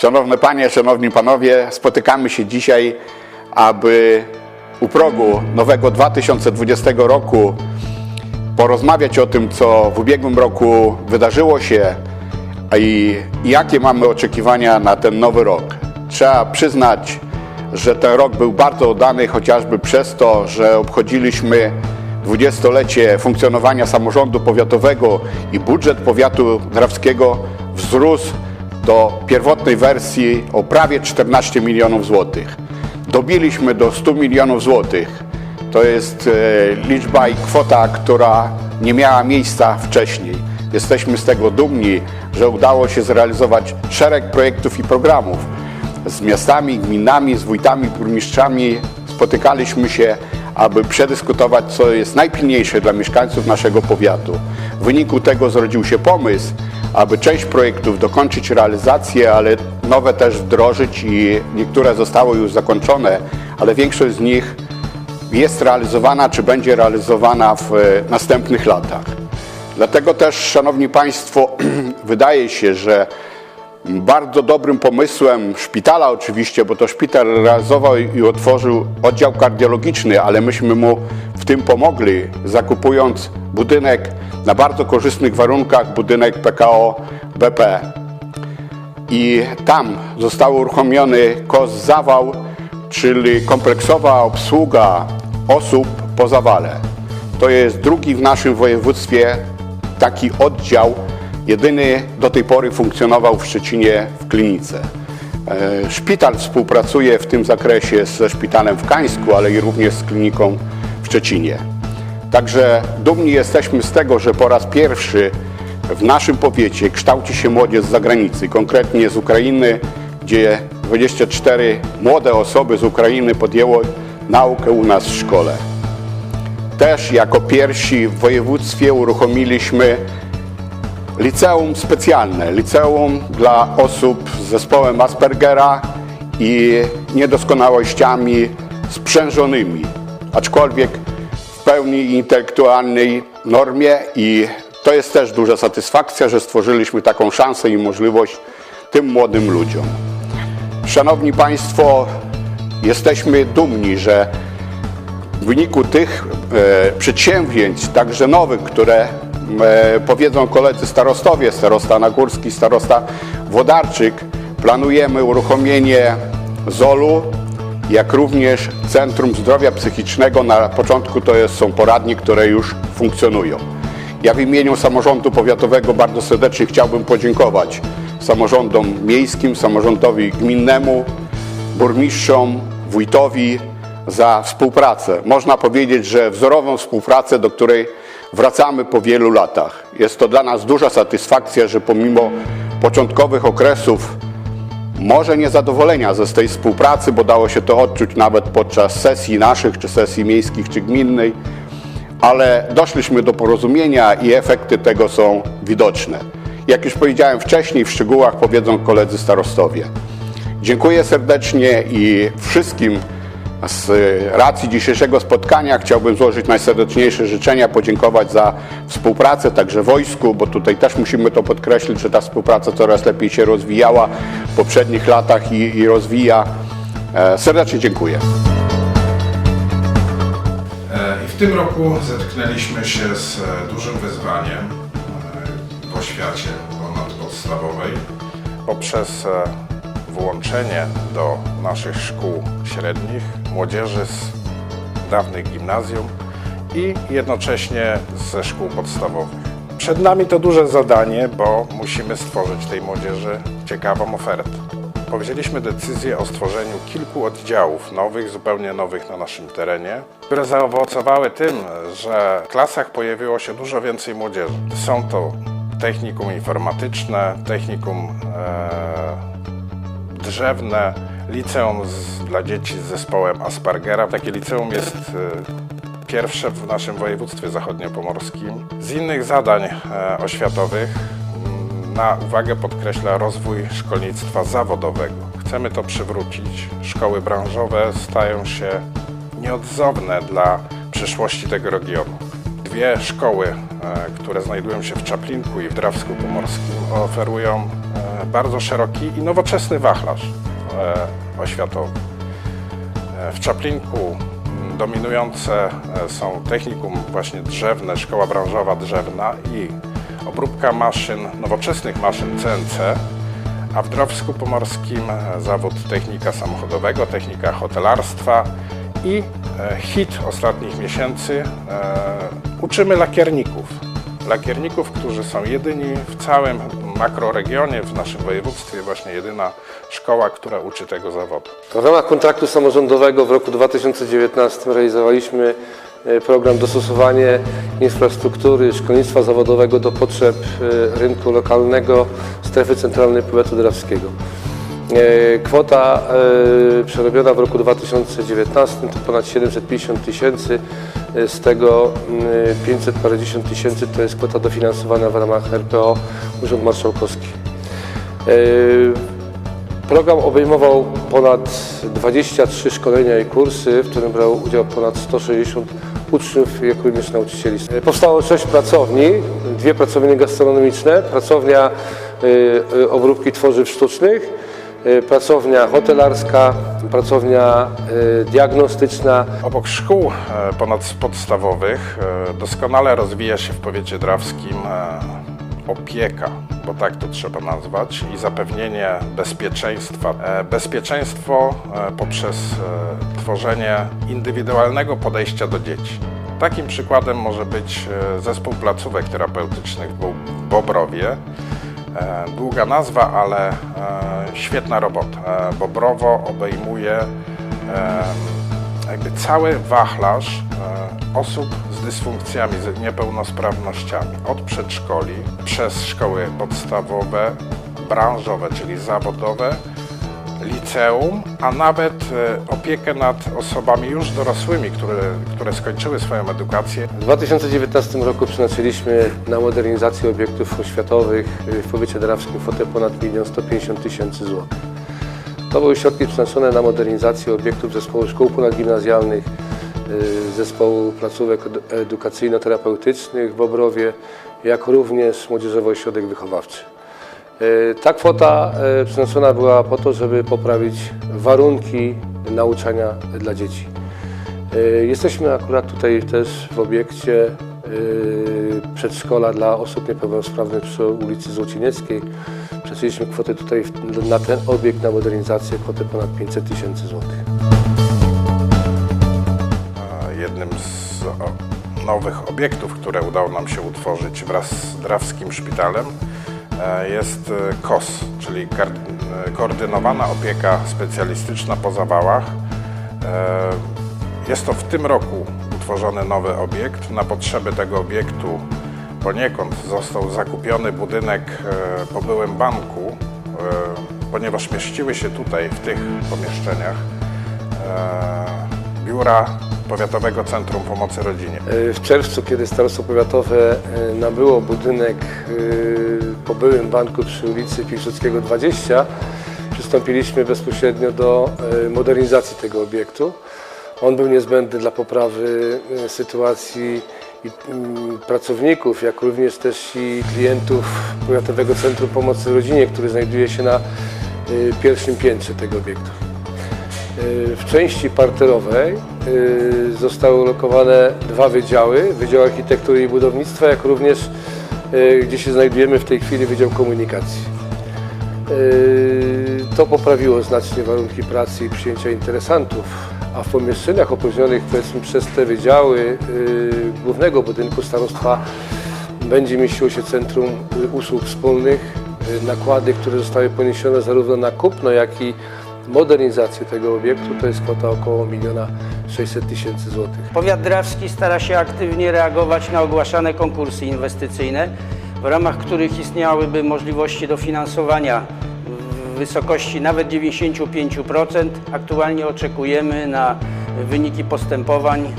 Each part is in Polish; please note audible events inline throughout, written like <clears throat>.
Szanowne Panie, Szanowni Panowie, spotykamy się dzisiaj, aby u progu nowego 2020 roku porozmawiać o tym, co w ubiegłym roku wydarzyło się i jakie mamy oczekiwania na ten nowy rok. Trzeba przyznać, że ten rok był bardzo udany, chociażby przez to, że obchodziliśmy 20-lecie funkcjonowania samorządu powiatowego i budżet powiatu drawskiego wzrósł do pierwotnej wersji o prawie 14 milionów złotych. Dobiliśmy do 100 milionów złotych. To jest e, liczba i kwota, która nie miała miejsca wcześniej. Jesteśmy z tego dumni, że udało się zrealizować szereg projektów i programów. Z miastami, gminami, z wójtami, burmistrzami spotykaliśmy się, aby przedyskutować, co jest najpilniejsze dla mieszkańców naszego powiatu. W wyniku tego zrodził się pomysł, aby część projektów dokończyć realizację, ale nowe też wdrożyć i niektóre zostały już zakończone, ale większość z nich jest realizowana czy będzie realizowana w e, następnych latach. Dlatego też, Szanowni Państwo, <clears throat> wydaje się, że bardzo dobrym pomysłem szpitala oczywiście, bo to szpital realizował i otworzył oddział kardiologiczny, ale myśmy mu w tym pomogli, zakupując budynek na bardzo korzystnych warunkach, budynek PKO BP. I tam został uruchomiony KOS Zawał, czyli kompleksowa obsługa osób po zawale. To jest drugi w naszym województwie taki oddział, jedyny do tej pory funkcjonował w Szczecinie w klinice. E, Szpital współpracuje w tym zakresie ze szpitalem w Kańsku, ale i również z kliniką w Szczecinie. Także dumni jesteśmy z tego, że po raz pierwszy w naszym powiecie kształci się młodzież z zagranicy, konkretnie z Ukrainy, gdzie 24 młode osoby z Ukrainy podjęło naukę u nas w szkole. Też jako pierwsi w województwie uruchomiliśmy liceum specjalne, liceum dla osób z zespołem Aspergera i niedoskonałościami sprzężonymi, aczkolwiek pełni intelektualnej normie i to jest też duża satysfakcja, że stworzyliśmy taką szansę i możliwość tym młodym ludziom. Szanowni Państwo, jesteśmy dumni, że w wyniku tych e, przedsięwzięć, także nowych, które e, powiedzą koledzy starostowie, starosta Nagórski, starosta Wodarczyk, planujemy uruchomienie ZOL-u, jak również Centrum Zdrowia Psychicznego. Na początku to jest, są poradnie, które już funkcjonują. Ja w imieniu samorządu powiatowego bardzo serdecznie chciałbym podziękować samorządom miejskim, samorządowi gminnemu, burmistrzom, wójtowi za współpracę. Można powiedzieć, że wzorową współpracę, do której wracamy po wielu latach. Jest to dla nas duża satysfakcja, że pomimo początkowych okresów może niezadowolenia ze z tej współpracy, bo dało się to odczuć nawet podczas sesji naszych, czy sesji miejskich, czy gminnej, ale doszliśmy do porozumienia i efekty tego są widoczne. Jak już powiedziałem wcześniej, w szczegółach powiedzą koledzy starostowie. Dziękuję serdecznie i wszystkim z racji dzisiejszego spotkania chciałbym złożyć najserdeczniejsze życzenia, podziękować za współpracę, także wojsku, bo tutaj też musimy to podkreślić, że ta współpraca coraz lepiej się rozwijała w poprzednich latach i, i rozwija. E, Serdecznie dziękuję. E, I w tym roku zetknęliśmy się z e, dużym wyzwaniem w oświacie ponadpodstawowej. poprzez włączenie do naszych szkół średnich młodzieży z dawnych gimnazjum i jednocześnie ze szkół podstawowych. Przed nami to duże zadanie, bo musimy stworzyć tej młodzieży ciekawą ofertę. Powzięliśmy decyzję o stworzeniu kilku oddziałów nowych, zupełnie nowych na naszym terenie, które zaowocowały tym, że w klasach pojawiło się dużo więcej młodzieży. Są to technikum informatyczne, technikum e, drzewne, liceum z, dla dzieci z zespołem Aspergera. Takie liceum jest e, pierwsze w naszym województwie zachodniopomorskim. Z innych zadań e, oświatowych mm, na uwagę podkreśla rozwój szkolnictwa zawodowego. Chcemy to przywrócić. Szkoły branżowe stają się nieodzowne dla przyszłości tego regionu. Dwie szkoły, e, które znajdują się w Czaplinku i w Drawsku Pomorskim, oferują bardzo szeroki i nowoczesny wachlarz oświatowy. E, W Czaplinku mm, dominujące e, są technikum właśnie drzewne, szkoła branżowa drzewna i obróbka maszyn, nowoczesnych maszyn CNC, a w Drowsku Pomorskim e, zawód technika samochodowego, technika hotelarstwa i e, hit ostatnich miesięcy e, uczymy lakierników. Lakierników, którzy są jedyni w całym makroregionie, w naszym województwie, właśnie jedyna szkoła, która uczy tego zawodu. W ramach kontraktu samorządowego w roku 2019 realizowaliśmy e, program dostosowanie infrastruktury szkolnictwa zawodowego do potrzeb e, rynku lokalnego strefy centralnej powiatu drawskiego. E, Kwota przerobiona w roku 2019 to ponad 750 tysięcy, z tego mm, 500 parędziesiąt tysięcy to jest kwota dofinansowana w ramach RPO Urząd Marszałkowski. E, Program obejmował ponad 23 szkolenia i kursy, w którym brało udział ponad 160 uczniów, jak również nauczycieli. Powstało sześć pracowni, dwie pracownie gastronomiczne, pracownia y, obróbki tworzyw sztucznych, pracownia hotelarska, pracownia diagnostyczna, Obok szkół e, ponadpodstawowych e, doskonale rozwija się w powiecie drawskim e, opieka, bo tak to trzeba nazwać, i zapewnienie bezpieczeństwa. E, Bezpieczeństwo e, poprzez e, tworzenie indywidualnego podejścia do dzieci. Takim przykładem może być zespół placówek terapeutycznych w Bo- Bobrowie. Długa nazwa, ale świetna robota. Bobrowo obejmuje jakby cały wachlarz osób z dysfunkcjami, z niepełnosprawnościami. Od przedszkoli, przez szkoły podstawowe, branżowe, czyli zawodowe, liceum, a nawet e, opiekę nad osobami już dorosłymi, które, które skończyły swoją edukację. W 2019 roku przeznaczyliśmy na modernizację obiektów oświatowych y, w powiecie drawskim kwotę ponad 1 150 tysięcy złotych. To były środki przeznaczone na modernizację obiektów zespołu szkół ponadgimnazjalnych, zespołu placówek ed- edukacyjno-terapeutycznych w Bobrowie, jak również Młodzieżowy Ośrodek Wychowawczy. Y, Ta kwota y, przeznaczona była po to, żeby poprawić warunki nauczania dla dzieci. Y, Jesteśmy akurat tutaj też w obiekcie y, przedszkola dla osób niepełnosprawnych przy ulicy Złocinieckiej. Przeznaczyliśmy kwotę tutaj na ten obiekt, na modernizację, kwotę ponad 500 tysięcy złotych. Jednym z nowych obiektów, które udało nam się utworzyć wraz z Drawskim Szpitalem e, jest e, KOS, czyli e, Koordynowana Opieka Specjalistyczna po zawałach. Jest to w tym roku utworzony nowy obiekt. Na potrzeby tego obiektu poniekąd został zakupiony budynek po byłym banku, ponieważ mieściły się tutaj w tych pomieszczeniach biura Powiatowego Centrum Pomocy Rodzinie. Y, W czerwcu, kiedy Starostwo Powiatowe y, nabyło budynek y, po byłym banku przy ulicy Piłsudskiego 20, przystąpiliśmy bezpośrednio do modernizacji tego obiektu. On był niezbędny dla poprawy sytuacji mm, pracowników, jak również też i klientów Powiatowego Centrum Pomocy Rodzinie, który znajduje się na pierwszym piętrze tego obiektu. Y, W części parterowej y, zostały ulokowane dwa wydziały, Wydział Architektury i Budownictwa, jak również y, gdzie się znajdujemy w tej chwili Wydział Komunikacji. To poprawiło znacznie warunki pracy i przyjęcia interesantów, a w pomieszczeniach opróżnionych powiedzmy przez te wydziały głównego budynku starostwa będzie mieściło się Centrum Usług Wspólnych. Nakłady, które zostały poniesione zarówno na kupno, jak i modernizację tego obiektu to jest kwota około 1 600 tysięcy złotych. Powiat drawski stara się aktywnie reagować na ogłaszane konkursy inwestycyjne, w ramach których istniałyby możliwości dofinansowania w wysokości nawet 95%. Aktualnie oczekujemy na wyniki postępowań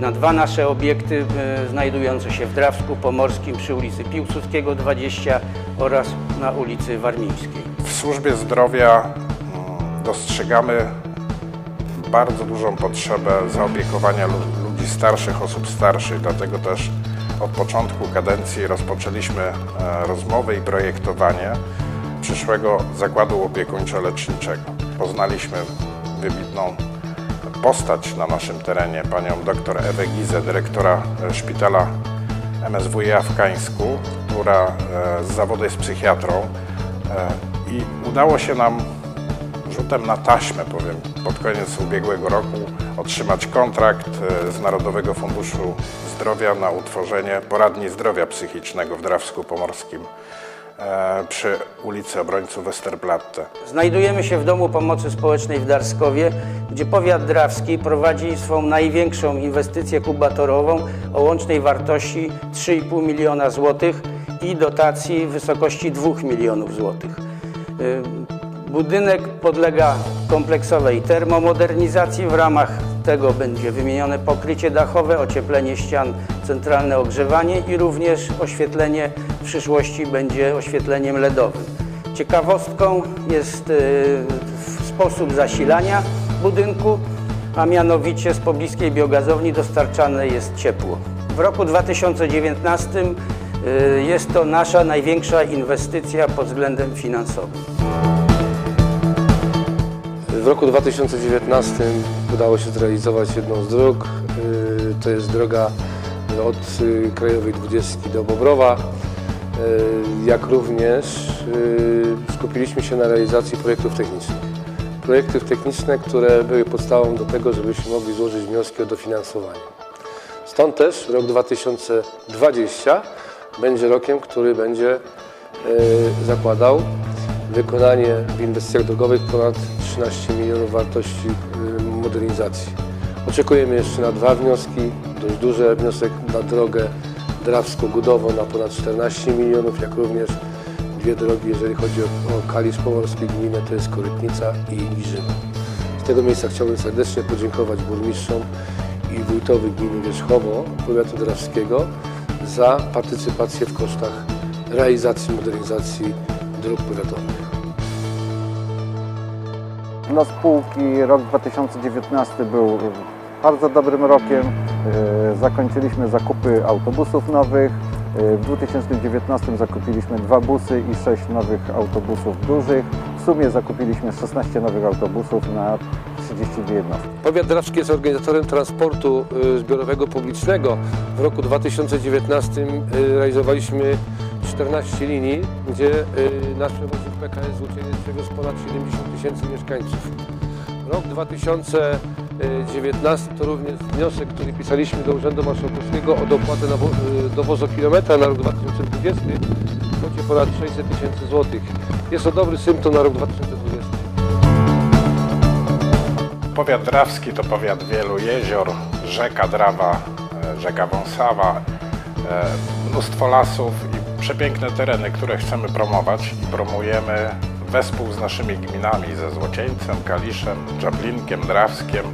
na dwa nasze obiekty e, znajdujące się w Drawsku Pomorskim przy ulicy Piłsudskiego 20 oraz na ulicy Warmińskiej. W służbie zdrowia dostrzegamy bardzo dużą potrzebę zaopiekowania lu- ludzi starszych, osób starszych, dlatego też od początku kadencji rozpoczęliśmy e, rozmowy i projektowanie przyszłego zakładu opiekuńczo-leczniczego. Poznaliśmy wybitną postać na naszym terenie, panią dr Ewę Gizę, dyrektora e, szpitala MSWiA w Kańsku, która e, z zawodu jest psychiatrą e, i udało się nam rzutem na taśmę, powiem, pod koniec ubiegłego roku otrzymać kontrakt e, z Narodowego Funduszu Zdrowia na utworzenie poradni zdrowia psychicznego w Drawsku Pomorskim e, przy ulicy Obrońców Westerplatte. Znajdujemy się w Domu Pomocy Społecznej w Darskowie, gdzie powiat drawski prowadzi swą największą inwestycję kubatorową o łącznej wartości 3,5 miliona złotych i dotacji w wysokości 2 milionów złotych. Budynek podlega kompleksowej termomodernizacji. W ramach tego będzie wymienione pokrycie dachowe, ocieplenie ścian, centralne ogrzewanie i również oświetlenie w przyszłości będzie oświetleniem LEDowym. Ciekawostką jest y, sposób zasilania budynku, a mianowicie z pobliskiej biogazowni dostarczane jest ciepło. W roku 2019 y, jest to nasza największa inwestycja pod względem finansowym. W roku 2019 udało się zrealizować jedną z dróg. Y, To jest droga od y, Krajowej 20 do Bobrowa. Y, Jak również skupiliśmy się na realizacji projektów technicznych. Projektów techniczne, które były podstawą do tego, żebyśmy mogli złożyć wnioski o dofinansowanie. Stąd też rok 2020 będzie rokiem, który będzie zakładał wykonanie w inwestycjach drogowych ponad 13 milionów wartości e, modernizacji. Oczekujemy jeszcze na dwa wnioski, dość duże wniosek na drogę Drawsko-Gudowo na ponad 14 milionów, jak również dwie drogi, jeżeli chodzi o, o Kalisz Pomorski gminę, to jest Korytnica i Giżyna. Z tego miejsca chciałbym serdecznie podziękować burmistrzom i wójtowi gminy Wierzchowo, powiatu drawskiego za partycypację w kosztach realizacji modernizacji dróg powiatowych. Dla spółki rok 2019 był bardzo dobrym rokiem. E, Zakończyliśmy zakupy autobusów nowych. E, W 2019 zakupiliśmy dwa busy i sześć nowych autobusów dużych. W sumie zakupiliśmy 16 nowych autobusów na 32 jednostki. Powiat drawski jest organizatorem transportu y, zbiorowego publicznego. W roku 2019 y, realizowaliśmy 14 linii, gdzie y, nasz przewoźnik PKS Łuczeniec przewiózł ponad 70 tysięcy mieszkańców. Rok 2019 to również wniosek, który pisaliśmy do Urzędu Marszałkowskiego o dopłatę na y, dowozu kilometra na rok 2020 w kwocie ponad 600 tysięcy złotych. Jest to dobry symptom na rok 2020. Powiat drawski to powiat wielu jezior, rzeka Drawa, e, rzeka Wąsawa, e, mnóstwo lasów przepiękne tereny, które chcemy promować i promujemy wespół z naszymi gminami, ze Złocieńcem, Kaliszem, Czaplinkiem, Drawskiem,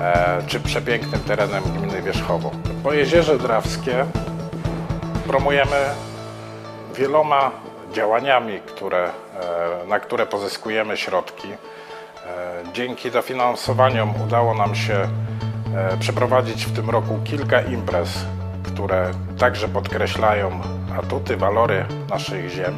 e, czy przepięknym terenem gminy Wierzchowo. Po Jezierze Drawskie promujemy wieloma działaniami, które, e, na które pozyskujemy środki. E, Dzięki dofinansowaniom udało nam się e, przeprowadzić w tym roku kilka imprez, które także podkreślają atuty, walory naszych ziem.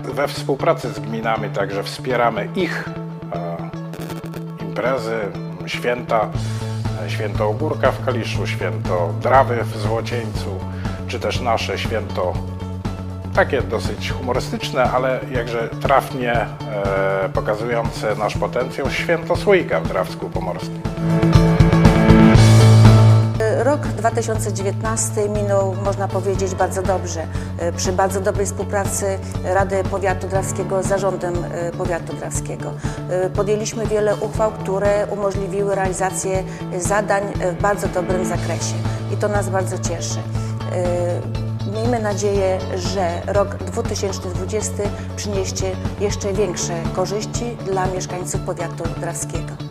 We współpracy z gminami także wspieramy ich e, imprezy, święta, e, święto Ogórka w Kaliszu, święto Drawy w Złocieńcu, czy też nasze święto takie dosyć humorystyczne, ale jakże trafnie e, pokazujące nasz potencjał święto Słoika w Drawsku Pomorskim. Rok 2019 minął, można powiedzieć, bardzo dobrze. E, Przy bardzo dobrej współpracy Rady Powiatu Drawskiego z Zarządem e, Powiatu Drawskiego. E, Podjęliśmy wiele uchwał, które umożliwiły realizację zadań w bardzo dobrym zakresie i to nas bardzo cieszy. Miejmy nadzieję, że rok 2020 przyniesie jeszcze większe korzyści dla mieszkańców powiatu drawskiego.